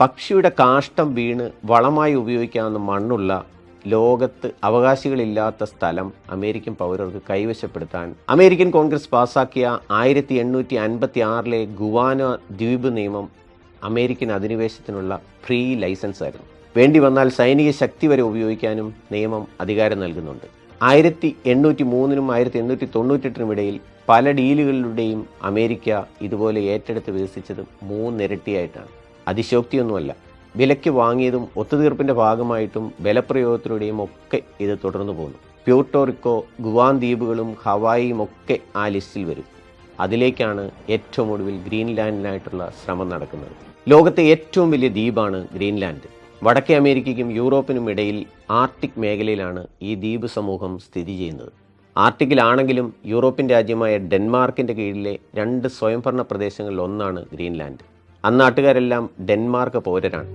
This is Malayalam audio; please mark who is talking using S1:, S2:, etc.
S1: പക്ഷിയുടെ കാഷ്ടം വീണ് വളമായി ഉപയോഗിക്കാവുന്ന മണ്ണുള്ള ലോകത്ത് അവകാശികളില്ലാത്ത സ്ഥലം അമേരിക്കൻ പൗരർക്ക് കൈവശപ്പെടുത്താൻ അമേരിക്കൻ കോൺഗ്രസ് പാസാക്കിയ ആയിരത്തി എണ്ണൂറ്റി അൻപത്തി ആറിലെ ഗുവാന ദ്വീപ് നിയമം അമേരിക്കൻ അധിനിവേശത്തിനുള്ള ഫ്രീ ലൈസൻസ് ആയിരുന്നു. വേണ്ടി വന്നാൽ സൈനിക ശക്തി വരെ ഉപയോഗിക്കാനും നിയമം അധികാരം നൽകുന്നുണ്ട്. ആയിരത്തി എണ്ണൂറ്റി മൂന്നിനും ആയിരത്തി എണ്ണൂറ്റി തൊണ്ണൂറ്റെട്ടിനും ഇടയിൽ പല ഡീലുകളിലൂടെയും അമേരിക്ക ഇതുപോലെ ഏറ്റെടുത്ത് വികസിച്ചത് മൂന്നിരട്ടിയായിട്ടാണ്. അതിശോക്തിയൊന്നുമല്ല വിലയ്ക്ക് വാങ്ങിയതും ഒത്തുതീർപ്പിന്റെ ഭാഗമായിട്ടും ബലപ്രയോഗത്തിലൂടെയും ഒക്കെ ഇത് തുടർന്നു പോകുന്നു. പ്യൂട്ടോറിക്കോ ഗുവാൻ ദ്വീപുകളും ഹവായിയും ഒക്കെ ആ ലിസ്റ്റിൽ വരും. അതിലേക്കാണ് ഏറ്റവും ഒടുവിൽ ഗ്രീൻലാൻഡിനായിട്ടുള്ള ശ്രമം നടക്കുന്നത്. ലോകത്തെ ഏറ്റവും വലിയ ദ്വീപാണ് ഗ്രീൻലാൻഡ്. വടക്കേ അമേരിക്കയ്ക്കും യൂറോപ്പിനും ഇടയിൽ ആർട്ടിക് മേഖലയിലാണ് ഈ ദ്വീപ് സമൂഹം സ്ഥിതി ചെയ്യുന്നത്. ആർട്ടിക്കിലാണെങ്കിലും യൂറോപ്യൻ രാജ്യമായ ഡെൻമാർക്കിന്റെ കീഴിലെ രണ്ട് സ്വയംഭരണ പ്രദേശങ്ങളിൽ ഒന്നാണ് ഗ്രീൻലാൻഡ്. അന്നാട്ടുകാരെല്ലാം ഡെൻമാർക്ക് പൗരരാണ്.